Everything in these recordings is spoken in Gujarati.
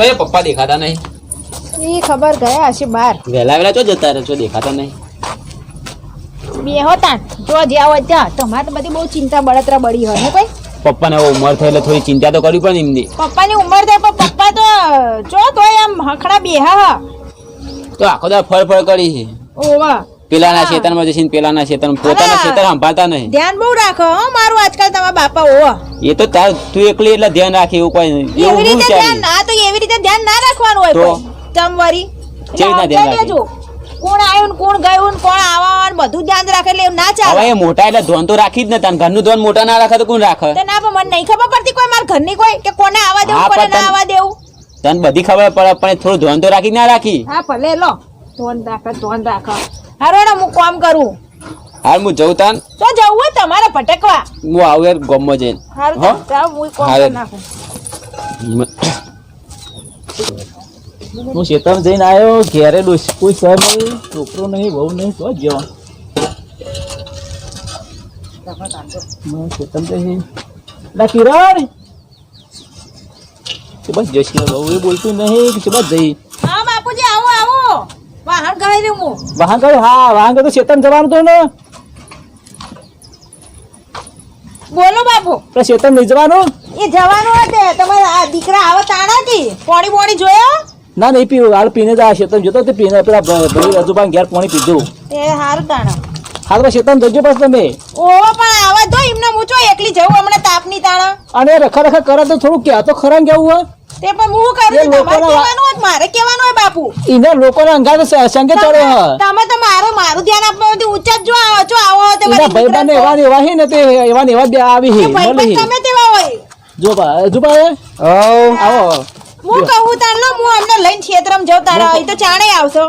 તો એ પપ્પા દેખાતા નહીં? એ ખબર ગયા હશે બહાર વહેલા વહેલા ચો જતા રહે છો દેખાતા નહીં? બે હોતા જો જ્યાં હોય ત્યાં. તમારે તો બધી બહુ ચિંતા બળતરા બળી હોય ને કોઈ? પપ્પાને ઉંમર થઈ એટલે થોડી ચિંતા તો કરવી પડે એમની. પપ્પાની ઉંમર થાય પણ પપ્પા તો જો તોય આમ હખડા બેહા હા. તો આખો દા ફળ ફળ કરી છે. ઓવા. પેલાના. ખેતરમાં જશે ને પેલાના ખેતરમાં પોતાના. ખેતર સંભાળતા નહીં. ધ્યાન બહુ રાખો હો મારું આજકાલ તમારા બાપા હો એ તો તાર તું એકલી એટલે ધ્યાન રાખે એવું કોઈ એવું રીતે ધ્યાન ના તો એવી રીતે ધ્યાન ના રાખવાનું હોય તો? તમવારી કેવી રીતના ધ્યાન રાખે? કોણ આવ્યું કોણ ગયું કોણ આવવાનું બધું ધ્યાન રાખે એટલે ના હવે ચાલે એ મોટા એટલે ધોન તો રાખી જ ને તાન ઘરનું ધોન મોટા ના રાખે તો કોણ રાખે? તો ના પણ મને નહીં ખબર પડતી કોઈ મારા ઘરની કોઈ કે કોને આવા દેવું કોને ના આવા દેવું. તને બધી ખબર પડે પણ થોડું ધોન તો રાખી ના રાખી? હા ભલે લો. ધોન રાખે ધોન રાખો. હારો ને હું કામ કરું? હાલ હું જઉં તાન. તો જવું હોય તમારે ભટકવા. હું આવું યાર ગમો જઈને. હારું હો? હું કામ નાખું. હું જઈને આવ્યો ઘેરે કોઈ સર નહીં છોકરો નહીં વહુ નહીં તો હું શેતમ જઈ લા કિરણ. બસ જઈશ ને એ બોલતું નહીં કે બસ જઈ. વાહન ગઈ હું વાહન હા વાહન તો શેતમ જવાનું તો ને. બોલો બાપુ. તો શેતમ નહીં જવાનું? એ જવાનું હતે તમારા દીકરા આવા તાણા પોણી પોણી જોયો? ના નહીં પીવું. હાલ પીને જ. આ શેતમ જતો તે પીને પેલા ભાઈ રજુબા ઘેર પાણી પીધું. એ હારું તાણા. હા તો શેતન જજો બસ તમે. ઓહો પણ આવા દો એમને હું એકલી જવું હમણાં તાપની તાણા. અને રખા રખા કરે તો થોડું ક્યાં તો ખરા કેવું હોય? તે પણ હું કરું છું? તમારે કહેવાનું હોય મારે કહેવાનું હોય બાપુ. એને લોકોના અંગાત સંગે ચડે હ તમે તો મારો મારું ધ્યાન આપવા બધી ઊંચા જ જો આવો છો આવો તે મારી બધી ભાઈબંધ એવા ને એવા હે ને તે એવા ને એવા બે આવી હે. ભાઈબંધ તમે તેવા હોય. જો બા જો બા એ? આવો. હું કહું તાણ લો હું અમને લઈને ક્ષેત્રમાં જાઉં તારા અહીં તો ચાણે આવશો.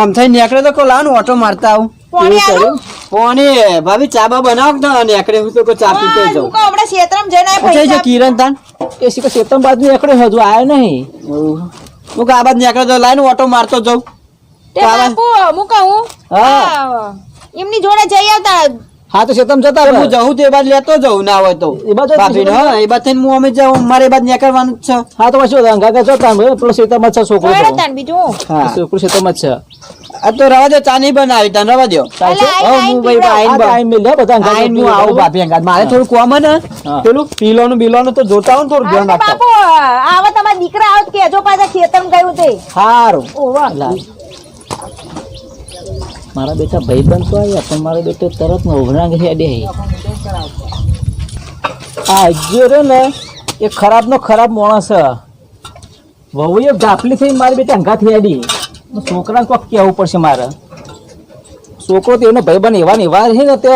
આમ થઈ નીકળે તો કો લાવ ઓટો મારતા આવું. પોણી આવું પોણી ભાભી ચા બા બનાવ તો નીકળે હું તો ચા પીતો હું કો આપણે ક્ષેત્રમ જઈને પૈસા. જો કિરણ તાન એ શીખર શેતમ બાજુ એકડે હજુ આયો નહીં. હું કો આ બાદ નીકળે તો લાઈન ઓટો મારતો જઉં. તે બાપુ હું કહું હા. હા, એમની જોડે જઈ આવતા. હા તો શેતમ જતા હું જઉં તો એ બાદ લેતો જઉં ના હોય તો. એ બાજુ ભાભી હા એ બાદ થઈને હું અમે જાઉં મારે બાદ નીકળવાનું છે. હા તો પછી અંગા જતા પેલો જ છે છોકરો બીજું. હા. છોકરો જ છે. આ તો રવા દો ચા નહીં બનાવી તને રવા દો હું ભાઈ. આઈને આઈને મિલ બધા અંગા આઈને હું આવું બાપી અંગાત મારે થોડું કોમન ને. પેલું પીલોનું બિલોનું તો જોતા હોય થોડું ધ્યાન રાખતા બાપુ આવા તમારા દીકરા આવત કે જો પાછા ખેતરમાં ગયું તે. હારું. ઓવા. મારા બેટા ભાઈબંધ તો આવ્યા પણ મારો બેટો તરત ને ઉભરાંગ હેડે આ રહ્યો ને એ ખરાબ નો ખરાબ માણસ છે વહુ એ ગાફલી થઈ મારી બેટા અંગાથી હેડી. છોકરાને કોક કહેવું પડશે મારે. છોકરો તો એનો બન એવા ને એવા છે ને તે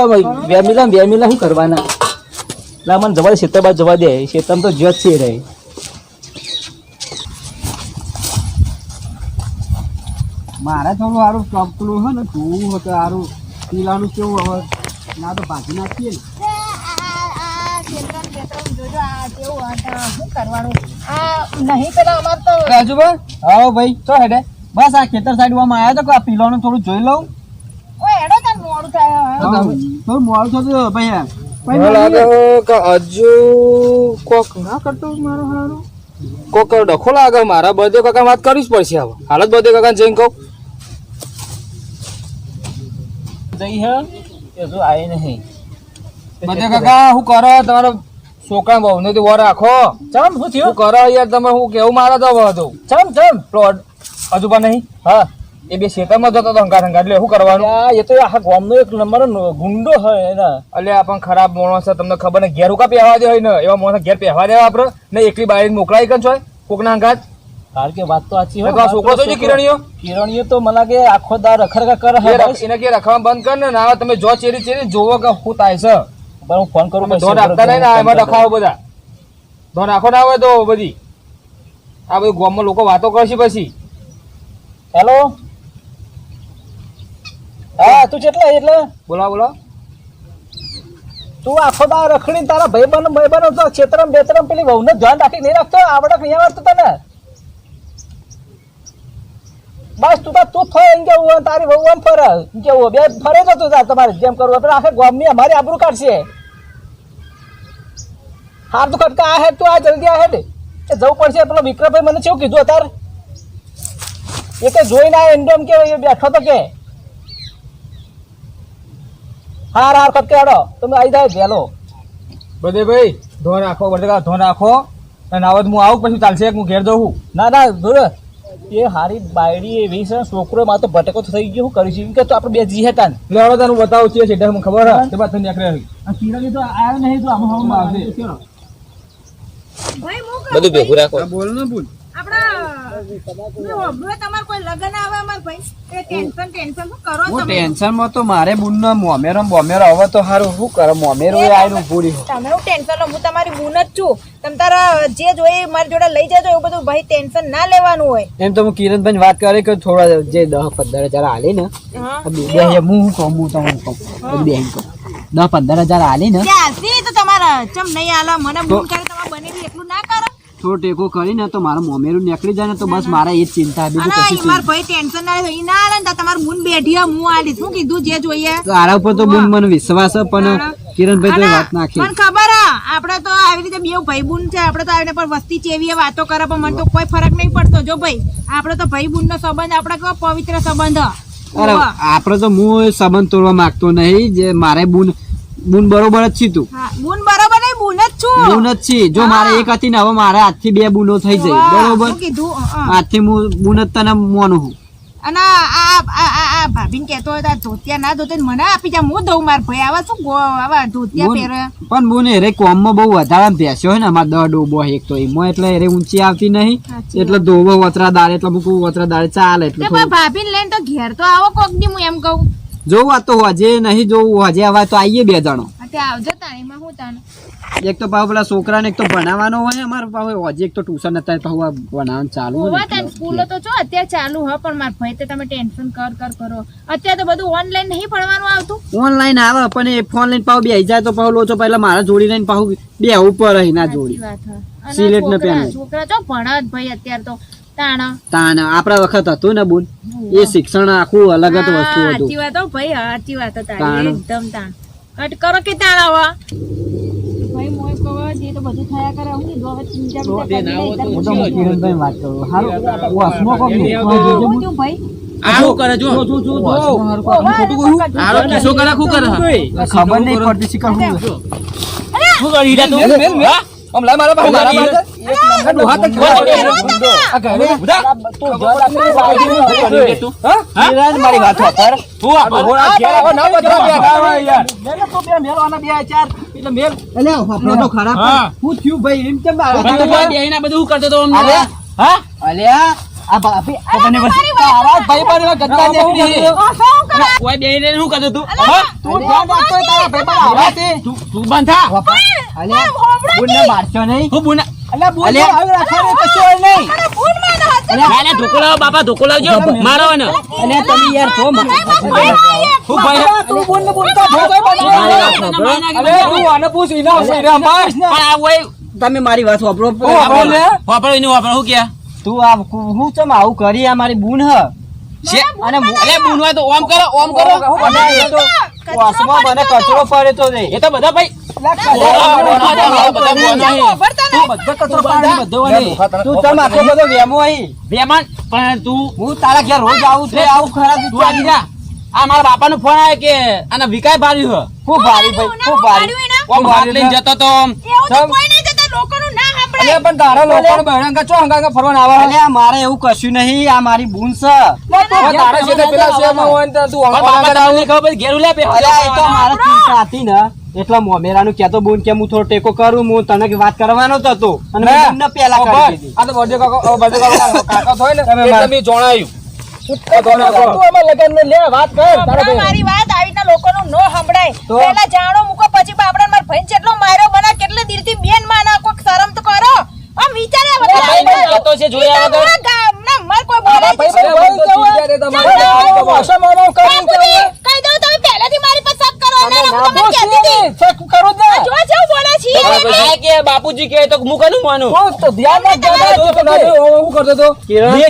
વેમિલા વેમિલા શું કરવાના? એટલે મને જવા દે શેતરબાદ જવા દે. શેતમ તો જજ છે રહે મારે થોડું સારું ચોપલું હે ને તું હતું સારું પીલાનું કેવું હવે? ના તો ભાજી નાખીએ ને. રાજુભાઈ હા ભાઈ તો હેડે? બસ આ ખેતર સાઈડમાં આવ્યા તો કે આ પીલાનું થોડું જોઈ લઉં. થોડું મોડું થતું ભાઈ મને લાગે કે હજુ કોક ના કરતો મારો હારો. કોક ડખો લાગે મારા બર્થડે કાકા વાત કરવી જ પડશે હવે. હાલત બર્થડે કાકા જઈને કહું. જઈ હે? એ જો આય નહીં. બધે કાકા હું કરો? તમારો છોકરા બહુ ને વર રાખો. ચમ શું થયું? કરો યાર તમે હું કેવું મારા તો હતું ચમ ચમ. પ્લોટ હજુ પણ નહીં? હા. એ બે ખેતરમાં જતો હતો હંકાર હંકાર એટલે શું કરવાનું? આ એ તો આખા ગામનો એક નંબર ગુંડો હોય એના. એટલે આ પણ ખરાબ માણસ છે તમને ખબર ને ઘેર ઉકા પહેવા દે હોય ને એવા માણસ ઘેર પહેવા દેવા આપણે ને એકલી બારી મોકલાઈ કન છો કોકના હંકાર કારણ કે વાત તો સાચી હોય છોકરો તો કિરણીઓ? કિરણીઓ તો મને કે આખો દાર રખડકા કર એને કે રખવા બંધ કર ને ના તમે જો ચેરી ચેરી જોવો કે શું થાય છે. બરાબર હું ફોન કરું ધોન રાખતા નહીં ને એમાં રખાવો બધા. ધોન રાખો ના હોય તો બધી. આ બધું ગામમાં લોકો વાતો કરશે પછી. હેલો? હા તું કેટલા એટલે? બોલા બોલો. તું આખો દા રખડી તારા ભાઈબંધ ભાઈબંધ તો છેતરમ બેતરમ પેલી વહુને ધ્યાન રાખી નહીં રાખતો? આવડે નહીં આવડતું તને? બસ તું તો તું ફરે એમ કેવું તારી વહુ એમ ફરે. એમ કેવું બે ફરે તો તું તાર તમારે જેમ કરવું. પણ આખા ગામની અમારી આબરૂ કાઢશે. હાર તું ખટકા આ હેડ તું આ જલ્દી આ હેડ એ જવું પડશે. પેલો વિક્રમભાઈ મને કેવું કીધું? અત્યારે એ તો જોઈને આવે એમ એમ કે એ બેઠો તો કે. હાર હાર કટ કેડો તમે આવી જાય વહેલો બધે ભાઈ ધો નાખો બધે ધો નાખો અને આવત હું આવું પછી ચાલશે હું ઘેર જઉં ના ના જોયો એ હારી બાયડી એવી છે છોકરો માં તો ભટકો થઈ ગયો હું કરીશું એમ કે તો આપણે બે જી હતા ને. લેવડો તને બતાવું છે સીધા મને ખબર હા? તે બાદ તને નીકળે આ કિરણ તો આવ્યો નહીં તો આમ હવામાં આવશે. બધું ભેગું રાખો. બોલ ને બોલ. ટેન્શન તમે? માં તો મારે બુન મોમેરો હવે તો હારું શું કરે? મોમેરો પૂરી તમે હું. ટેન્શન લો હું તમારી બૂન જ છું. તમે તારા જે જોઈએ મારી જોડે લઈ જજો એવું બધું ભાઈ ટેન્શન ના લેવાનું હોય. એમ તો હું કિરણભાઈ વાત કરે કે થોડા જે દસ પંદર હજાર હાલે ને બે હું હું કહું હું તમને કહું? બેન કહું. દસ પંદર હજાર હાલે ને તો તમારા ચમ નહીં આલો મને બૂન કરે તમારે બનેલી એટલું ના કરો થોડો ટેકો કરીને તો મારું મોમેરું નીકળી જાય ને તો બસ મારા એ જ ચિંતા બીજું કશું મારા ભાઈ ટેન્શન ના લે ના આલે ને તો તમારી બૂન બેઠી હું આલી. શું કીધું જે જોઈએ? તારા ઉપર તો બુન મને વિશ્વાસ છે પણ કિરણભાઈ તો વાત નાખી. મને ખબર હે આપણે તો આવી રીતે બે ભાઈ બૂન છે આપણે તો આવીને પણ વસ્તી ચેવીએ વાતો કરે પણ મને તો કોઈ ફરક નહીં પડતો. જો ભાઈ આપણે તો ભાઈ બુન નો સંબંધ આપણે કેવો પવિત્ર સંબંધ. અરે આપણે આપડે તો હું સંબંધ તોડવા માંગતો નહીં જે મારે બુન બુન બરોબર જ છી તું. બૂન નહીં બૂન જ મારે એક હતી ને હવે મારે આજથી બે બુનો થઈ જાય. બરોબર. આજથી હું બુન તને મોનું હું. અને આ આ ભાભીને કહેતો હોય આ ધોતિયા ના ધોતે મને આપી જા. હું દઉં માર ભાઈ. આવા શું આવા ધોતિયા પહેરે? પણ બોને એરે કોમમાં બહુ વધારે ભેસ્યો હોય ને અમારે દ ડોબો એક તો એમાં. એટલે રે ઊંચી આવતી નહીં. એટલે દોબો વતરા દાડે એટલે મૂકું વતરા દાડે ચાલે એટલે ભાભીને લઈને તો ઘેર તો આવો કોક દી હું એમ કહું. જોવું આ તો હજે નહીં જોવું હજે. આવા તો આવીએ બે જણો. આ તે આવજો તાણીમાં હું તાને એક તો પાછું પેલા છોકરાને એક તો ભણાવવાનો હોય અમારે પાછું હજી એક તો ટ્યુશન હતા પાછું ભણાવવાનું ચાલુ હોય તાન સ્કૂલો તો જો અત્યારે ચાલુ હ પણ માર ભાઈ તો તમે ટેન્શન કર કર કરો. અત્યારે તો બધું ઓનલાઈન નહીં ભણવાનું આવતું. ઓનલાઈન આવે પણ એ ફોન લઈને બેસી જાય તો પાછું લોચો પહેલા મારા જોડી લઈને પાછું બે ઉપર રહી ના જોડી. સિલેટ ને છોકરા- પેન. છોકરા તો ભણત ભાઈ અત્યારે તો તાણા. આપણા વખત હતું ને બોલ. એ શિક્ષણ આખું અલગ જ વસ્તુ હતું. સાચી વાત ભાઈ સાચી વાત એકદમ તાણ. કટ કરો કે આવા. ભાઈ મોય કહો જે તો બધું થયા કરે. હું કીધું હવે ચિંતા બીજા કરી નહીં. તારે હું તો હું કિરણભાઈ વાત કરું. હારું હું હસમો કહું છું. હું ભાઈ? આ કરે જો? ઓવા, એમાં હારો કિસ્સો કરે શું કરે? ખબર નહીં પડતી શીખર હું શું કરી હીરા તું? મારા મારા તો. તું કરી તું? કિરણ મારી વાત સાંભળ. હું આ ના બધરા બે ગાવા યાર. તો બે મેલવાના બે ચાર એટલે મેલ તો ખરાબ હા. થયું ભાઈ એમ કેમ મારે? તું બધું કરતો તો અમને? હા? અલ્યા, આ ભાભી તને બસ- તારા જ ભાઈ ગદ્દા દેખી આ શું કરે? શું કરતો તું? તું ધ્યાન રાખતો તારા ભાઈ બહેનો આવા છે. તું તું બંધ થા. અલ્યા, બોલને મારશો નહીં હું બુના અલ્યા બોલ હવે રાખવાનું કશું નહીં અરે ભૂલ માનો હતો. અલ્યા ધોકો લાવો બાપા ધોકો લાવજો મારો ને તમે યાર છો હું ભાઈ તું બોલ ને બોલતો ભોગોય બનાવે. તું આને પૂછ એના ઉપર રે માર. પણ આ હોય તમે મારી વાત વાપરો વાપરો લે. વાપરો એનું વાપરો શું કે તું આ હું ચમ આવું કરી આ મારી બૂન હ? અને અરે બૂન હોય તો ઓમ કરો ઓમ કરો. વાસમાં મને કચરો પડે તો નહીં. એ તો બધા ભાઈ બધા બોના હે. ખબરતા નહીં. બધો કચરો પાણી બધો લે, હોય. ડોહા તને તું ખબર ચમ આટલો બધો વેમો અહીં? બેમાન પણ તું હું તારા ઘેર રોજ આવું છું આવું ખરાબ તું આવી જા. આ મારા બાપાનો ફોન આવે કે આને વિકાય ભાર્યું ખૂબ ભાર્યું ભાઈ ખૂબ ભારી. પાડ્યું એના? છે ઓમ હાથ જતો તો અલ્યા પણ તારા લોકોને બહેણા ચો હંગા હંગા આવા? અલ્યા મારે એવું કશું નહીં આ મારી બૂન છે. તારા છે તે પેલા શેરમાં હોય તો તું હંગા બાપા હંગા ખબર ઘેર ઉલ્યા બે અલ્યા એ તો મારે ચિંતા હતી ને. એટલા મોમેરાનું કહેતો બૂન કે હું થોડો ટેકો કરું હું તને વાત કરવાનો જ હતો. અને મેં બૂનને કરી દીધી. આ તો બર્થડે કાકા બર્થડે કાકા કાકા થોય ને તમે એટલે માર- જણાયું. તું આમાં લગન વાત કર. મારી આવી રીતના લોકોનું નો સંભળાય. તો? પહેલા જાણો મૂકો પછી બાપડા મારા ભાઈ કેટલો માર્યો બના કેટલે દિલથી બેન માના કોક શરમ તો કરો આમ વિચારે બધા ભાઈ ભાઈ જતો છે જોયા વગર. વિચાર ગામના માર કોઈ બોલે જ ભાઈ નહીં. ભાઈ ભાઈ ચિંતા રે તમારે. ચાલ, ચાલ. ભાષા જોયા વગર? બાપુજી, કે બાપુજી કે તો હું કનું માનું? તું તો ધ્યાન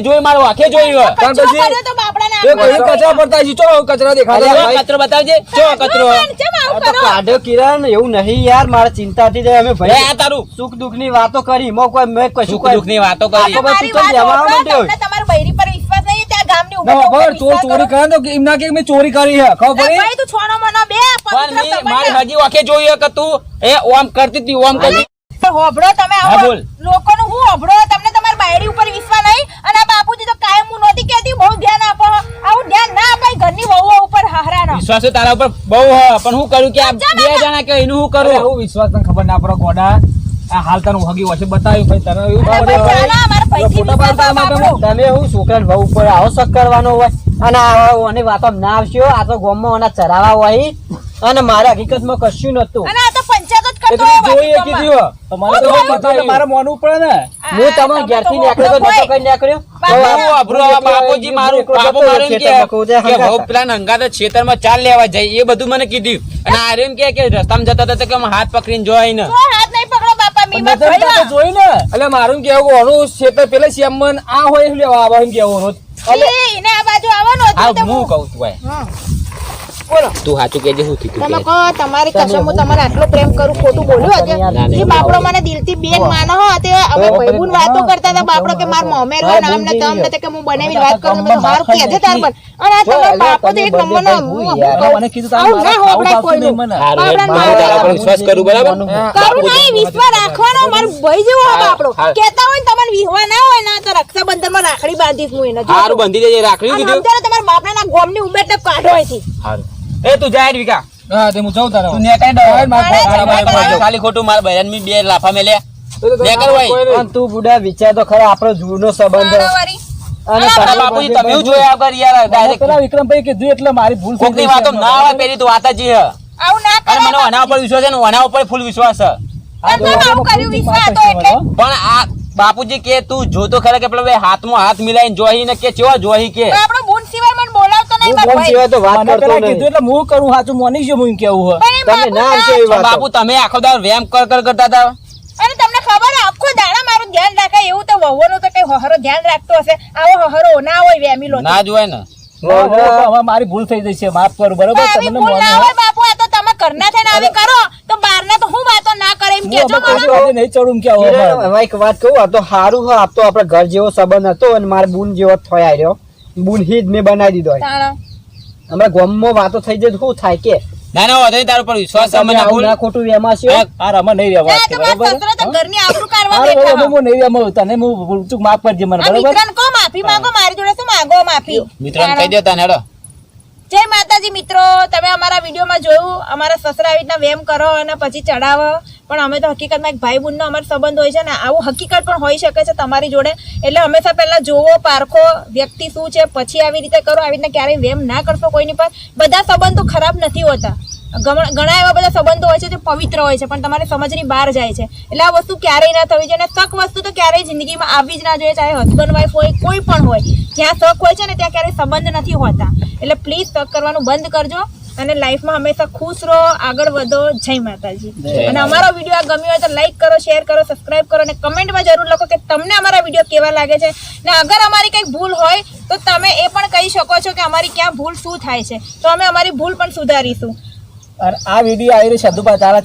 જોઈ મારો આંખે જોયું તો એ કોઈ કચરા પડતા છે. ચો કચરા દેખાતા કચરો બતાવજે. જો કચરો. પણ કેમ આવું આ તો કરો? કાઢો કિરણ એવું નહીં યાર મારે ચિંતા જાય. અમે ભાઈ આ તારું. સુખ દુઃખની વાતો કરી. મો કોઈ મેં કશું સુખ દુઃખની વાતો કરી તો મારી તો વાત જવા સાંભળો, માંડ્યો. તમને તમારા બૈરી પર વિશ્વાસ નહીં ત્યાં ગામની ઉપર ખબર ચોર ચોરી કરે. તો એમ કે મેં ચોરી કરી હે ખબર પડી? ભાઈ તું છોનો મનો બે પણ પવિત્ર મારી સંબંધ. હજી વાંખે જોયું કે તું એ ઓમ કરતી હતી ઓમ કરતી. હોભળો તમે આવો લોકોનું હું હોભળો? તમને બાયડી ઉપર વિશ્વાસ નહીં અને આ બાપુજી તો કાયમ હું નહોતી કહેતી બહુ ધ્યાન આપો. આવું ધ્યાન ના અપાય ઘરની વહુઓ ઉપર હારાનો વિશ્વાસ તારા ઉપર? બહુ હ પણ હું કરું કે આ બે જણા કે એનું હું કરું? હું વિશ્વાસ તને ખબર ના પડે ગોડા. આ હાલ તને હગી વચ્ચે બતાવ્યું ભાઈ તને એવું. તમે હું છોકરા બહુ ઉપર આવો શક કરવાનો હોય. અને અને વાતો ના આવશો. આ તો ગોમમાં ઓના ચરાવા હોય. અને મારે હકીકતમાં કશું નતું અને આ તો પંચાયત એ તો જોઈએ વાડીકમાં. તમારે. તો હું બતાવ્યું. જોયું. પડે ને? હું તમારા ઘેરથી નીકળ્યો તો નતો કઈ નીકળ્યો? બાપુ, હું અભરો આ બાપુજી મારું બાપુ મારું કે કે બહુ પેલા નંગા ખેતરમાં ચાલ લેવા જાય એ બધું મને કીધું. અને આ એમ કે કે રસ્તામાં જતા હતા તો કે હાથ પકડીને જોઈ ને. હાથ નહીં પકડો બાપા મીમા નજર ભાઈ તાકે જોઈ ને. એટલે મારું કેવું ઓનું શેતર પેલે શ્યામન આ હોય લેવા આવા કેવું રોજ એને આ બાજુ આવવાનું હતું આ તો હું કહું છું. બોલો. તું સાચું કેજે શું થયું તમે કહો તમારી કસમ હું તમારે આટલો પ્રેમ કરું ખોટું બોલ્યું આજે ના, જે બાપડો મને દિલથી બેન માનો હો તે અમે ભાઈબુન વાતો કરતા હતા બાપડો કે માર મોમેર હોય નામ ને તમ ને કે હું બનેવી વાત કરું મેં કીધું, કે છે તાર પર અને આ તમારો બાપો તો એક નંબરનો હું હું મને કીધું તારે ના મારા આપડા. હારું, બાપડાને મારે તારા પર વિશ્વાસ કરું બરાબર? કરું નહીં વિશ્વાસ રાખવાનો મારો ભાઈ જેવો હો બાપડો. હારું. કહેતા હોય ને તમને વિહવા ના હોય ના તો રક્ષાબંધનમાં રાખડી બાંધીશ હું એને. હારું બંધી દેજે રાખડી સમજાવો તમારા બાપના ના ગોમની ઉંમર ને કાઢો અહીંથી. હારું એ તું જાહેર વિકા. હા તે હું જાઉં તારા તું મારા મારે ખાલી ખોટું મારા બહેન મી બે લાફા મેલે નેકર ભાઈ. તું બુડા વિચાર તો ખરા આપણો જૂનો સંબંધ. અને તારા બાપુજી તમે જોયા વગર યાર ડાયરેક્ટ પેલા વિક્રમભાઈ કીધું એટલે મારી ભૂલ કોકની વાતો ના આવે પેલી તું વાત જ છે આવું ના કરે મને આના ઉપર વિશ્વાસ છે ને આના ઉપર ફૂલ વિશ્વાસ છે. પણ તમે આવું કર્યું વિશ્વાસ હતો એટલે? પણ આ બાપુજી કે તું જોતો ખરા કે પેલો હાથમાં હાથ મિલાઈને જોઈ ને કે ચેવા જોઈ કે? આપણો બુન સિવાય મને બોલાવતો નહીં હું ભાઈ. તો વાત કરતો નહીં. કીધું એટલે હું કરું સાચું મોની ગયો હું કેવું હોય. તમે ના ના. આવશો એ વાત. બાપુ તમે આખો દાર વેમ કર કર કરતા હતા? અને તમને ખબર આખો દાડા મારું ધ્યાન રાખાય એવું તો વહુઓનું તો કઈ હહરો ધ્યાન રાખતો હશે. આવો હહરો ના હોય વેમીલો તો. ના જોવાય ને. ના, હવે તો હવે મારી ભૂલ થઈ જશે માફ કરું બરોબર? તમને ભૂલ ના મોને હોય બાપુ આ તો તમે ઘરના થઈને આવી કરો તો બહારના તો હું વાતો ના કરે એમ કેજો મને. નહીં ચડું કે કેવું હવે એક વાત કહું આ તો સારું હા આપ તો આપણા ઘર જેવો સંબંધ હતો અને મારા બુન જેવો થયા રહ્યો. બુન હી જ મેં બનાવી દીધો. હમણાં ગામમાં વાતો થઈ જાય શું થાય કે? ના ના વધુ તારા ઉપર વિશ્વાસ તમે ભૂલ. ના ખોટું વેમાસ્યો આ રમા નહીં રહેવા ના, તો સસરા તો ઘરની આબરૂ કાઢવા બેઠા બરોબર, હું. નહીં રહેવા તને હું માફ કરજે મને આ બરોબર? મિત્રને માફી માંગો મારી જોડે શું માંગો માફી? મિત્રોને કહી હેડો. જય માતાજી મિત્રો, તમે અમારા વિડીયોમાં જોયું, અમારા સસરા આવી રીતના વેમ કરો અને પછી ચડાવો. પણ અમે તો હકીકતમાં એક ભાઈ બુનનો અમારો સંબંધ હોય છે ને, આવું હકીકત પણ હોઈ શકે છે તમારી જોડે. એટલે હંમેશા પહેલાં જોવો પારખો વ્યક્તિ શું છે, પછી આવી રીતે કરો, આવી રીતના ક્યારેય વેમ ના કરશો કોઈની પર. બધા સંબંધો ખરાબ નથી હોતા. ઘણા એવા બધા સંબંધો હોય છે જે પવિત્ર હોય છે પણ તમારે સમજની બહાર જાય છે. એટલે આ વસ્તુ ક્યારેય ના થવી જોઈએ અને શક વસ્તુ તો ક્યારેય જિંદગીમાં આવવી જ ના જોઈએ ચાહે હસબન્ડ વાઈફ હોય કોઈ પણ હોય. જ્યાં શક હોય છે ને ત્યાં ક્યારેય સંબંધ નથી હોતા. એટલે પ્લીઝ શક કરવાનું બંધ કરજો અને લાઈફમાં હંમેશા ખુશ રહો આગળ વધો. જય માતાજી. અને અમારો વીડિયો આ ગમ્યો હોય તો લાઈક કરો શેર કરો સબસ્ક્રાઈબ કરો અને કમેન્ટમાં જરૂર લખો કે તમને અમારા વીડિયો કેવા લાગે છે. ને અગર અમારી કંઈક ભૂલ હોય તો તમે એ પણ કહી શકો છો કે અમારી ક્યાં ભૂલ શું થાય છે. તો અમે અમારી ભૂલ પણ સુધારીશું. અને આ વીડિયો આવી રહ્યો છે તારા